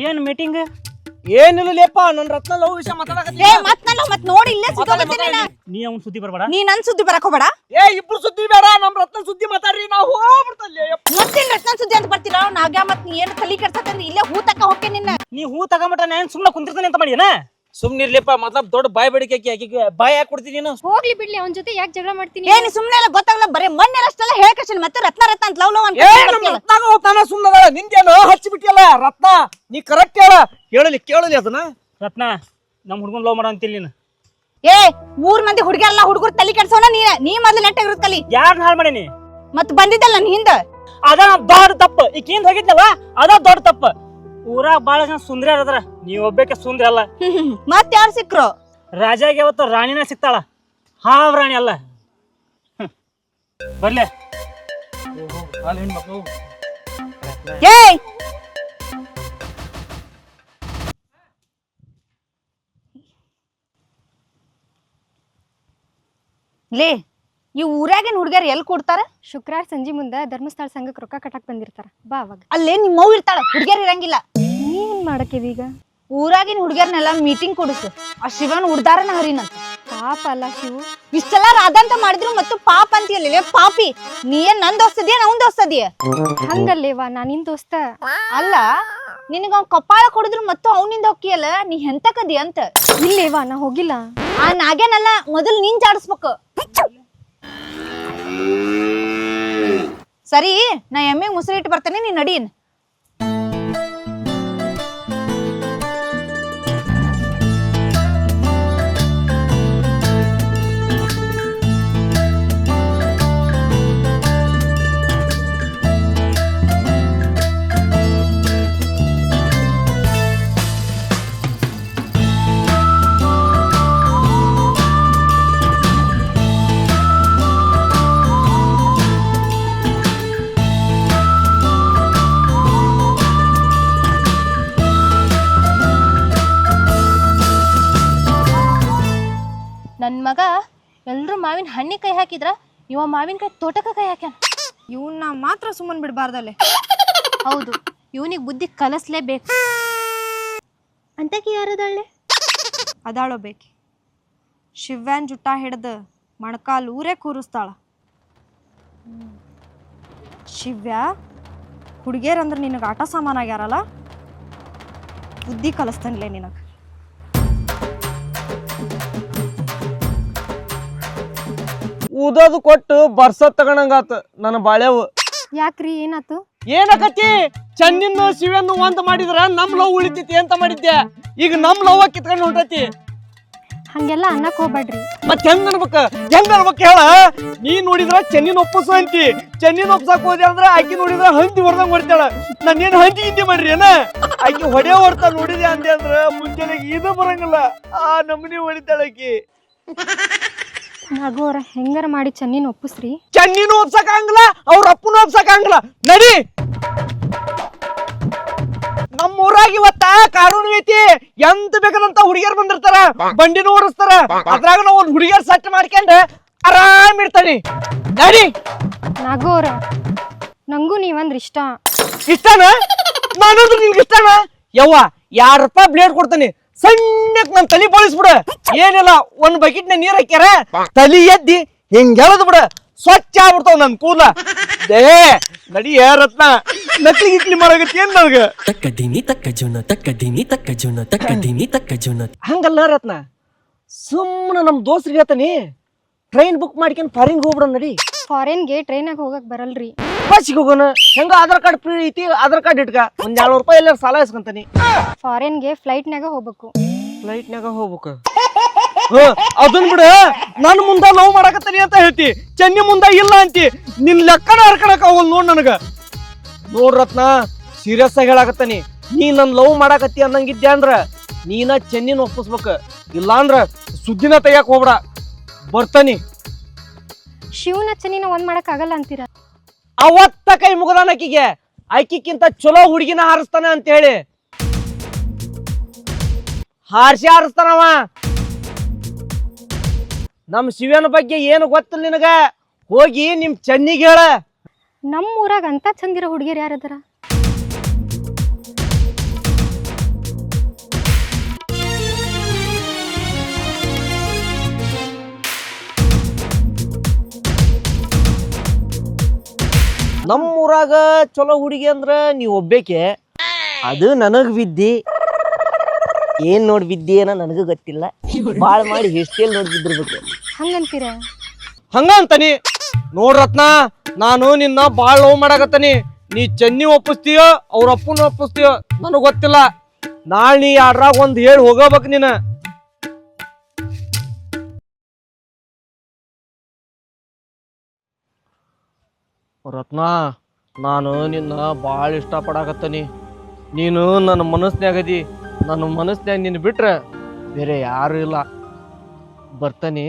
ಏನ್ ಮೀಟಿಂಗ್ ಏನಿಲ್ಲ ಲೇಪ ನನ್ನ ರತ್ನ ಲವ್ ವಿಷಯ ಮಾತಾಡಕತ್ತಿ ಏ ಮತ್ ನಾನು ಮತ್ ನೋಡಿ ಇಲ್ಲೇ ಸಿಕ್ಕೋಗತ್ತೀನಿ ನಾ ನೀ ಅವ್ನ್ ಸುದ್ದಿ ಬರಬೇಡ. ನೀ ನನ್ ಸುದ್ದಿ ಬರಕ್ ಹೋಗ್ಬೇಡ. ಏ ಇಬ್ರು ಸುದ್ದಿ ಬೇಡ ನಮ್ ರತ್ನ ಸುದ್ದಿ ಮಾತಾಡ್ರಿ ನಾವು ಹೋಗ್ಬಿಡ್ತಲ್ಲೇ ಮತ್ತೇನ್ ರತ್ನ ಸುದ್ದಿ ಅಂತ ಬರ್ತೀರ? ನಾಗ್ಯ ಮತ್ ನೀ ಏನ್ ತಲಿ ಕೆಡ್ಸಕಂದ್ರೆ ಇಲ್ಲೇ ಹೂ ತಕ್ಕ ಹೋಗ್ಕೆ ನಿನ್ನ. ನೀ ಹೂ ತಗೊಂಬಿಟ್ಟ ನಾನು ಸುಮ್ಮನೆ ಕುಂತಿರ್ತಾನೆ ಅಂತ ಮಾಡಿ ಏನ ಸುಮ್ನಿರ್ಲಿಪ್ಪ ಮತ್ಲಬ್ ದೊಡ್ಡ ಬಾಯ್ ಬೇಡಿಕೆ ಆಕಿಗೆ ಬಾಯ್ ಯಾಕೆ ಕೊಡ್ತೀನಿ ನೀನು? ಹೋಗ್ಲಿ ಬಿಡ್ಲಿ ಅವನ ಜೊತೆ ಯಾಕೆ ಜಗಳ ಮಾಡ್ತೀನಿ? ಏನ್ ಸುಮ್ನೆ ಎಲ್ಲ ಗೊತ್ತಾಗಲ್ಲ ಬರೀ ಮೊನ್ನೆ ಅಷ್ಟೆಲ್ಲ ಹೇಳ್ಕೇಶನ್ ಮತ್ತೆ ರತ್ನ ರತ್ನ ಅಂತ ಲವ್ ಲವ್ ಅಂತ. ರತ್ನಾಗ ಹೋಗ್ತಾನ ಸುಮ್ಮನ ನಿಂದೇನು ಹಚ್ಚಿ ಬಿಟ್ಟಿಯಲ್ಲ ರತ್ನ? ನೀ ಕರೆಕ್ಟ್ ಹೇಳ. ಕೇಳಲಿ ಕೇಳಲಿ ಅದನ್ನ. ರತ್ನ ನಮ್ ಹುಡುಗನ್ ಲವ್ ಮಾಡೋ ಅಂತಿಲ್ಲ ನೀನು. ಏ ಮೂರ್ ಮಂದಿ ಹುಡುಗಿಯಲ್ಲ ಹುಡುಗರು ತಲೆ ಕೆಡ್ಸೋಣ ನೀ ನೀ ಮೊದ್ಲು ಇರುತ್ತ ಕಲಿ ಯಾರನ್ನ ಹಾಳು ಮಾಡೀನಿ ಮತ್ ಬಂದಿದ್ದಲ್ಲ ನನ್ ಹಿಂದ? ಅದ ದೊಡ್ಡ ತಪ್ಪು ಈಕಿಂದ ಹೋಗಿದ್ನಲ್ಲ ಅದ ದೊಡ್ಡ ತಪ್ಪು ಊರಾಗ ಬಾಳ ಜನ ಸುಂದ್ರಿ ಅದ್ರ? ನೀವ್ ಒಬ್ಬಕ್ಕೆ ಸುಂದ್ರಿ ಅಲ್ಲ. ಮತ್ ಯಾರು ಸಿಕ್ರು ರಾಜಾಗೆ ಅವತ್ತು ರಾಣಿನ ಸಿಗ್ತಾಳ ಹಾವ್ ರಾಣಿ ಅಲ್ಲ. ಬರ್ಲೆ. ಏಯ್! ಲೇ ಈ ಊರಾಗಿನ ಹುಡುಗಿಯರು ಎಲ್ಲಿ ಕೊಡ್ತಾರ? ಶುಕ್ರವಾರ ಸಂಜೆ ಮುಂದೆ ಧರ್ಮಸ್ಥಳ ಸಂಘಕ್ಕೆ ರೊಕ್ಕ ಕಟ್ಟಕ್ ಬಂದಿರ್ತಾರ. ಬಾ ಅವಾಗ. ಅಲ್ಲೇ ನಿಮ್ಮ ಅವ್ವ ಇರ್ತಾಳ ಹುಡುಗಿಯರು ಇರಂಗಿಲ್ಲ. ನೀನ್ ಮಾಡಕಿದೀಗ ಈಗ? ಊರಾಗಿನ ಹುಡುಗಿಯರ್ನೆಲ್ಲ ಮೀಟಿಂಗ್ ಕೊಡಿಸು. ಆ ಶಿವನ್ ಉಡ್ದಾರನ ಹರಿನಂತ. ಪಾಪ ಅಲ್ಲ ಶಿವ. ಇಷ್ಟೆಲ್ಲ ರಾಧಾಂತ ಮಾಡಿದ್ರು ಮತ್ತು ಪಾಪ ಅಂತೀಯಲ್ಲ ಪಾಪಿ. ನೀ ಏನ್ ನನ್ ದೋಸ್ತದಿಯ ನನ್ ದೋಸ್ತದಿಯ ಹಂಗಲ್ಲೇವಾ ನಾ ನಿನ್ ದೋಸ್ತ? ಅಲ್ಲ ನಿನಗ ಅವ್ನ್ ಕಪಾಳ ಕೊಡಿದ್ರು ಮತ್ತು ಅವನಿಂದ ಹೊಕ್ಕಿಯಲ್ಲ ನೀ ಹೆಂತಕದಿ ಅಂತ. ಇಲ್ಲೇವಾ ನಾ ಹೋಗಿಲ್ಲ. ಆ ನಾಗೇನಲ್ಲ ಮೊದಲ್ ನೀನ್ ಜಾಡಿಸ್ಬೇಕು. ಸರಿ ನಾ ಎಮ್ಮೆಗೆ ಮುಸುರಿ ಇಟ್ಟು ಬರ್ತೇನೆ ನೀನ್ ನಡೀನ್. ಮಾವಿನ ಹಣ್ಣಿಗೆ ಕೈ ಹಾಕಿದ್ರ? ಇವ ಮಾವಿನಕಾಯಿ ತೋಟಕ್ಕೆ ಕೈ ಹಾಕ್ಯಾನ. ಇವನ್ನ ಮಾತ್ರ ಸುಮ್ಮನ್ ಬಿಡಬಾರ್ದಲ್ಲೇ. ಹೌದು ಇವನಿಗೆ ಬುದ್ಧಿ ಕಲಿಸ್ಲೇಬೇಕು. ಅಂತಕಿ ಯಾರದಳ್ಳೆ ಅದಾಳೋ ಬೇಕಿ. ಶಿವ್ಯಾನ್ ಜುಟ್ಟ ಹಿಡ್ದ ಮಣಕಾಲ್ ಊರೇ ಕೂರಿಸ್ತಾಳ. ಶಿವ್ಯ ಹುಡುಗಿಯರಂದ್ರೆ ನಿನಗೆ ಆಟ ಸಾಮಾನಾಗ್ಯಾರಲ್ಲ? ಬುದ್ಧಿ ಕಲಿಸ್ತಾನಲೇ ನಿನಗೆ. ಊದೋದು ಕೊಟ್ಟು ಬರ್ಸ ತಗೊಂಡಂಗಾತ ನನ್ನ ಬಾಳೆವು ಯಾಕ್ರಿ ಏನಾತು? ಏನಕತಿ ಚಂದಿನ ಶಿವನು ಒಂದ್ ಮಾಡಿದ್ರ ನಮ್ ಲವ್ ಉಳಿತೈತಿ ಅಂತ ಮಾಡಿದ್ದೆ. ಈಗ ನಮ್ ಲವ್ ಕಿತ್ಕೊಂಡು ಹೊಂಟತಿ. ಹಂಗೆಲ್ಲ ಅನ್ನಕ್ ಹೋಗ್ಬೇಡ್ರಿ. ಮತ್ ಹೆಂಗ್ ಅನ್ಬೇಕ? ಹೆಂಗ್ ಅನ್ಬೇಕ ಹೇಳ? ನೀ ನೋಡಿದ್ರ ಚೆನ್ನಿನ ಒಪ್ಪಸು ಅಂತಿ. ಚೆನ್ನಿನ ಒಪ್ಪಸಕ್ ಹೋದೆ ಅಂದ್ರ ಆಕಿ ನೋಡಿದ್ರ ಹಂದಿ ಹೊಡ್ದಂಗ್ ಹೊಡಿತಾಳ. ನಾನೇನ್ ಹಂದಿ ಹಿಂದಿ ಮಾಡ್ರಿ ಏನ? ಆಕಿ ಹೊಡೆ ಹೊಡ್ತಾ ನೋಡಿದೆ ಅಂದೆ ಅಂದ್ರ ಮುಂಜಾನೆ ಇದು ಬರಂಗಿಲ್ಲ. ಆ ನಮ್ನಿ ಹೊಡಿತಾಳ ಆಕಿ. ನಗೋರ ಹೆಂಗಾರ ಮಾಡಿ ಚೆನ್ನಿನ ಒಪ್ಪಿಸ್ರಿ. ಚೆನ್ನಿನೂ ಒಪ್ಸಕ್ ಆಗಲ್ಲ ಅವ್ರ ಅಪ್ಪನೂ ಒಪ್ಸಕ್ ನಡಿ! ನಮ್ಮ ಊರಾಗ ಇವತ್ತ ಕಾನೂನು ಐತಿ ಎಂತ ಬೇಕಾದಂತ ಹುಡುಗಿಯರ್ ಬಂದಿರ್ತಾರ ಬಂಡಿನೂ ಓಡಿಸ್ತಾರ ಅದ್ರಾಗ ನಾವು ಒಂದು ಹುಡುಗಿಯರ್ ಸೆಟ್ ಮಾಡ್ಕೊಂಡ್ ಆರಾಮ್ ಇರ್ತಾನೆ ನಡಿ! ನಗೋರ ನಂಗೂ ನೀವಂದ್ರ ಇಷ್ಟ. ಇಷ್ಟನ? ನಾನು ನಿನ್ಗೆ ಇಷ್ಟನ? ಯವ್ವ ಯಾರ ರೂಪಾಯಿ ಬ್ಲೇಡ್ ಕೊಡ್ತಾನೆ? ಸಣ್ಣಕ್ ನನ್ ತಲಿ ಬೋಳಿಸ್ಬಿಡ. ಏನಿಲ್ಲ ಒಂದ್ ಬಕೆಟ್ನ ನೀರ್ ಹಾಕ್ಯಾರ ತಲಿ ಎದ್ದಿ ಹಿಂಗ್ ಎಳದ್ ಬಿಡ. ಸ್ವಚ್ಛ ಆಗ್ಬಿಡ್ತಾವ ನನ್ ಕೂಲ ದೇ ನಡಿ ರತ್ನ. ನಕ್ಲಿ ಗಿಕ್ಲಿ ಮಾಡಾಗತ್ತೆ ಏನ್ ನನಗ? ತಕ್ಕ ದಿನಿ ತಕ್ಕ ಜುನ ತಕ್ಕ ದಿನಿ ತಕ್ಕ ಜುನ ತಕ್ಕ ದಿನಿ ತಕ್ಕ ಜುನ ಹಂಗಲ್ಲ ರತ್ನ. ಸುಮ್ಮನೆ ನಮ್ ದೋಸ್ರಿಗೆ ಹೇಳ್ತಾನಿ ಟ್ರೈನ್ ಬುಕ್ ಮಾಡ್ಕೊಂಡು ಫಾರಿನ್ಗೆ ಹೋಗ್ಬಿಡ ನಡಿ. ಫಾರಿನ್ಗೆ ಟ್ರೈನಾಗ ಹೋಗಕ್ ಬರಲ್ರಿ. ಬಸ್ಸಿಗೆ ಹೋಗೋಣ. ಹೆಂಗ ಆಧಾರ್ ಕಾರ್ಡ್ ಫ್ರೀ ಐತಿ ಆಧಾರ್ ಕಾರ್ಡ್ ಇಟ್ಕ. ಒಂದ್ ಎರಡು ರೂಪಾಯಿ ಎಲ್ಲಾರು ಸಾಲ ಇಸ್ಕೊಂತಾನಿ. ಫಾರಿನ್ಗೆ ಫ್ಲೈಟ್ನಾಗ ಹೋಗ್ಬೇಕು. ಫ್ಲೈಟ್ನಾಗ ಹೋಗ್ಬೇಕು. ಅದನ್ ಬಿಡ. ನನ್ ಮುಂದ ಲವ್ ಮಾಡಕತ್ತೀನಿ ಅಂತ ಹೇಳ್ತಿ. ಚೆನ್ನಿ ಮುಂದ ಇಲ್ಲ ಅಂತಿ. ನಿನ್ ಲೆಕ್ಕನ ಹರ್ಕಣಕ್ ಹೋಗಲ್ ನೋಡ್ ನನಗ. ನೋಡ್ ರತ್ನ ಸೀರಿಯಸ್ ಆಗಿ ಹೇಳಾಕತ್ತಾನಿ. ನೀ ನನ್ ಲವ್ ಮಾಡಾಕತ್ತಿ ಅನ್ನಂಗಿದ್ದೆ ಅಂದ್ರ ನೀನ ಚೆನ್ನಿನ ಒಪ್ಪಿಸ್ಬೇಕ. ಇಲ್ಲಾಂದ್ರ ಸುದ್ದಿನ ತೆಗಿಯಕ್ ಹೋಗ್ಬೇಡ. ಬರ್ತಾನಿ. ಶಿವನ ಚನ್ನಿನ ಒಂದ್ ಮಾಡಕ್ ಆಗಲ್ಲ ಅಂತೀರ? ಅವತ್ತ ಕೈ ಮುಗದಾನ ಆಕಿಗೆ. ಆಕಿಕ್ಕಿಂತ ಚಲೋ ಹುಡುಗಿನ ಹಾರಿಸ್ತಾನೆ ಅಂತ ಹೇಳಿ. ಹಾರಿಸಿ ಹಾರಿಸ್ತಾನವ. ನಮ್ ಶಿವನ ಬಗ್ಗೆ ಏನು ಗೊತ್ತಿಲ್ಲ ನಿನಗ? ಹೋಗಿ ನಿಮ್ ಚೆನ್ನಿಗೆ ಹೇಳ. ನಮ್ಮ ಊರಾಗ ಅಂತ ಚಂದಿರೋ ಹುಡುಗಿಯರು ಯಾರದಾರ ನಮ್ಮ ಊರಾಗ ಚಲೋ ಹುಡುಗಿ ಅಂದ್ರ ನೀವ್ ಒಬ್ಬೇಕೆ. ಅದು ನನಗ್ ಬಿದ್ದಿ ಏನ್ ನೋಡ್ ಬಿದ್ದಿ ಏನೋ ನನಗೂ ಗೊತ್ತಿಲ್ಲ. ಬಾಳ್ ಮಾಡಿ ಹಿಸ್ಟೇಲ್ ನೋಡಿ ಬಿದ್ದಿರ್ಬೇಕು ಹಂಗಂತೀರ? ಹಂಗ ಅಂತಾನಿ ನೋಡ್ರತ್ನ ನಾನು ನಿನ್ನ ಬಾಳ್ ಲವ್ ಮಾಡಾಕತ್ತಾನಿ. ನೀ ಚೆನ್ನಿ ಒಪ್ಪಿಸ್ತೀಯೋ ಅವ್ರ ಅಪ್ಪನ ಒಪ್ಪಿಸ್ತೀಯೋ ನನಗ್ ಗೊತ್ತಿಲ್ಲ. ನಾಳೆ ನೀ ಯಾರಾಗ ಒಂದ್ ಹೇಳಿ ಹೋಗಬೇಕು ನೀನ. ರತ್ನ, ನಾನು ನಿನ್ನ ಭಾಳ ಇಷ್ಟಪಡಕತ್ತೀನಿ. ನೀನು ನನ್ನ ಮನಸ್ಸಿನಾಗದಿ ನನ್ನ ಮನಸ್ಸಿನಾಗ ನಿನ್ನ ಬಿಟ್ರೆ ಬೇರೆ ಯಾರು ಇಲ್ಲ. ಬರ್ತಾನಿ.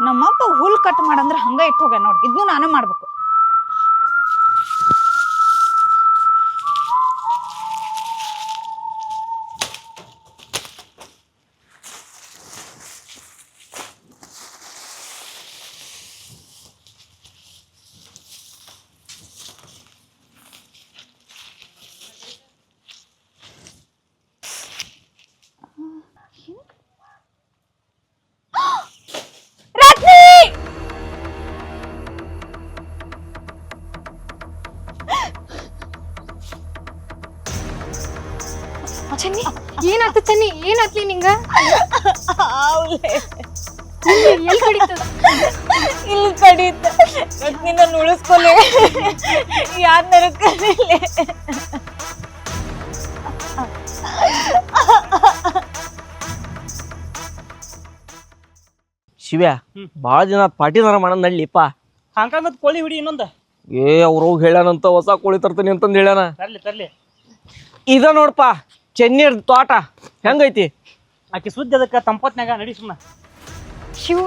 ನಮ್ಮಪ್ಪ ಹುಲ್ ಕಟ್ ಮಾಡಂದ್ರೆ ಹಂಗ ಇಟ್ಟು ಹೋಗ್ಯ ನೋಡಿ. ಇದನ್ನು ನಾನೇ ಮಾಡ್ಬೇಕು. ಏನಾತ ಏನಾಗ್ಲಿ ನಿಂಗ? ಎಲ್ಲಿ ಕಡಿತದ? ಇಲ್ಲಿ ಕಡಿತ. ನಿನ್ನ ಉಳಿಸ್ಕೊಲೆ. ಯಾರ್ ನರಕಲೆ ಶಿವ್ಯ ಭಾಳ ದಿನ ಪಾಟಿದಾರ ಮಾಡೋಣ ನಡ್ಲಿಪ್ಪ. ಹಾಂಕಾಗ ಮತ್ತೆ ಕೋಳಿ ಹುಡಿ ಇನ್ನೊಂದ. ಏ ಅವ್ರು ಹೋಗಿ ಹೇಳ್ಯಾನಂತ ಹೊಸ ಕೋಳಿ ತರ್ತೀನಿ ಅಂತಂದು ಹೇಳ್ಯಾನ. ತರ್ಲಿ ತರ್ಲಿ. ಇದ ನೋಡ್ಪ ಚೆನ್ನಿ ತೋಟ ಹೆಂಗೈತಿ? ಆಕೆ ಸುದ್ದಿ ಅದಕ್ಕೆ ತಂಪತ್ನಾಗ ನಡಿ ಸುಮ್ಮನ ಶಿವು.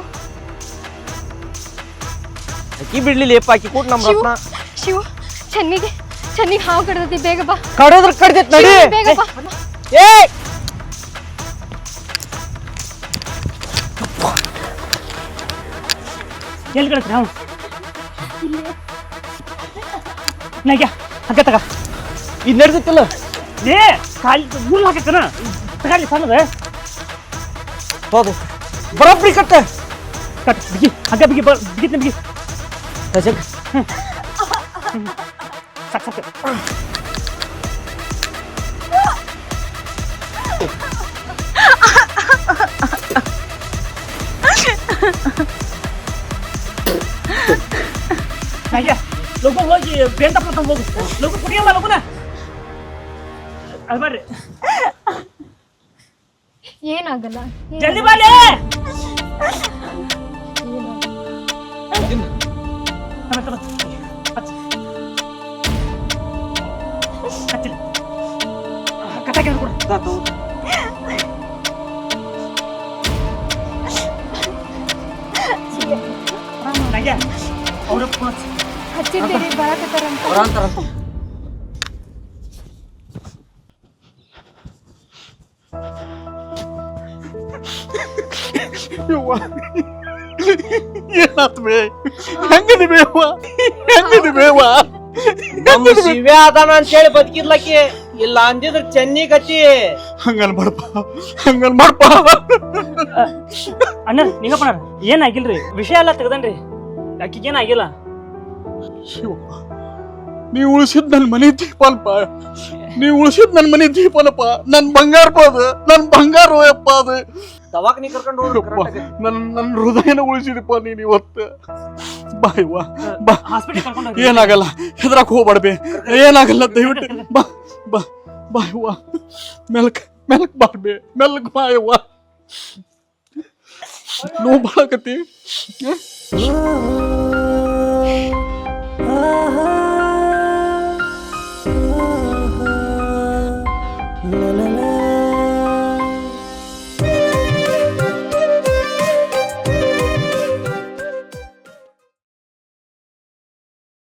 ಅಕ್ಕಿ ಬಿಡ್ಲಿಲ್ಲ ಏಪ ಆಕಿ ಕೂಟ್ ನಮ್ಮ ಶಿವು ರತ್ನ. ಶಿವು ಚೆನ್ನಿಗೆ ಚೆನ್ನಿಗೆ ಹಾವು ಕಡ್ದತಿ ಬೇಗ ಬಾ. ಕಡದ್ರ ಕಡ್ದೈತಿ ನಡಿ. ಶಿವು, ಬೇಗ ಬಾ. ಏ ಎಲ್ಲಿ ಕಳಿಸ್ರಿ ನಾವು ನಾಗ್ಯ ಹಗ್ಗ ತಗ. ಇದ್ ನಡ್ದಿತ್ತಿಲ್ಲ ಏ ಕಾಲಿ ಮುಳ್ಳು ಹಾಕತ್ತನ ತಗಾಲಿ ಸಣ್ಣದ ಹೌದು ಬರೋಬ್ರಿ ಕಟ್ಟ ಕಟ್ ಬಿಗಿ ಹಗ್ಗ ಬಿಗಿ ಬ ಬಿಗಿತ್ನ ಬಿಗಿ ಕಜಕ್ ಸಾಕ್ ಸಾಕು ನಾಗ್ಯ ಲಗು ಹೋಗಿ ಬೇಂತಪ್ಪ ತಂದು ಹೋಗು ಲಗು ಕುಡಿಯಲ್ಲ ಲಗುನ ಅದು ಬರ್ರಿ. ಏನಾಗಲ್ಲ ಜಲ್ದಿ ಬಾಲೆ! ಅವ್ರ. ಹಚ್ಚಿದ್ದೀರಿ ಬರಕತ್ತಾರಂತ. ಏನಾತ್ ಬೇ? ಹೆಂಗದಿ ಬೇವ? ಹೆಂಗದಿ ಬೇವ? ನಮ್ಮ ಶಿವ್ಯ ಅದಾನ ಅಂತ ಹೇಳಿ ಬದುಕಿದ್ಲಕ್ಕಿ. ಇಲ್ಲ ಅಂದಿದ್ರ ಚೆನ್ನಿ ಗತಿ. ಹಂಗನ್ ಮಾಡಪ್ಪ ಹಂಗನ್ ಮಾಡಪ್ಪ ಅಣ್ಣ ನಿಂಗಪ್ಪ ಏನಾಗಿಲ್ರಿ? ವಿಷಯ ಎಲ್ಲ ತೆಗ್ದನ್ರಿ. ಆಕಿಗೆ ಏನಾಗಿಲ್ಲ ಶಿವ ನೀ ಉಳಿಸಿದ್ ನನ್ನ ಮನೆ ದೀಪಲ್ಪ ನೀ ಉಳಿಸಿದ್ ನನ್ನ ಮನೆ ದೀಪನಪ್ಪ. ನನ್ನ ಬಂಗಾರಪ್ಪ ಅದು. ನನ್ ಬಂಗಾರ ಅಪ್ಪ ಅದು. ದವಾಖಾನಿ ಕರ್ಕೊಂಡು ಹೋಗ್ರಿ ನನ್ ನನ್ ಹೃದಯನ ಉಳಿಸಿದಪ್ಪ ನೀನ್ ಇವತ್ತು. ಬಾಯ್ ವಾ ಬಾ. ಹಾಸ್ಪಿಟಲ್ ಕರ್ಕೊಂಡು ಹೋಗಿ ಏನಾಗಲ್ಲ ಹೆದರಕ್ ಹೋಗ್ಬಾಡ್ಬೆ. ಏನಾಗಲ್ಲ ದಯವಿಟ್ಟು. ಬಾ ಬಾ ಬಾ ಇವ್ವ. ಮೆಲ್ಕ್ ಮೆಲ್ಕ್ ಬಾಡ್ಬೆ ಮೆಲ್ಕ್ ಬಾಯ್ ಇವ್ವ. ನೋವು ಬಾಳಕತ್ತಿ.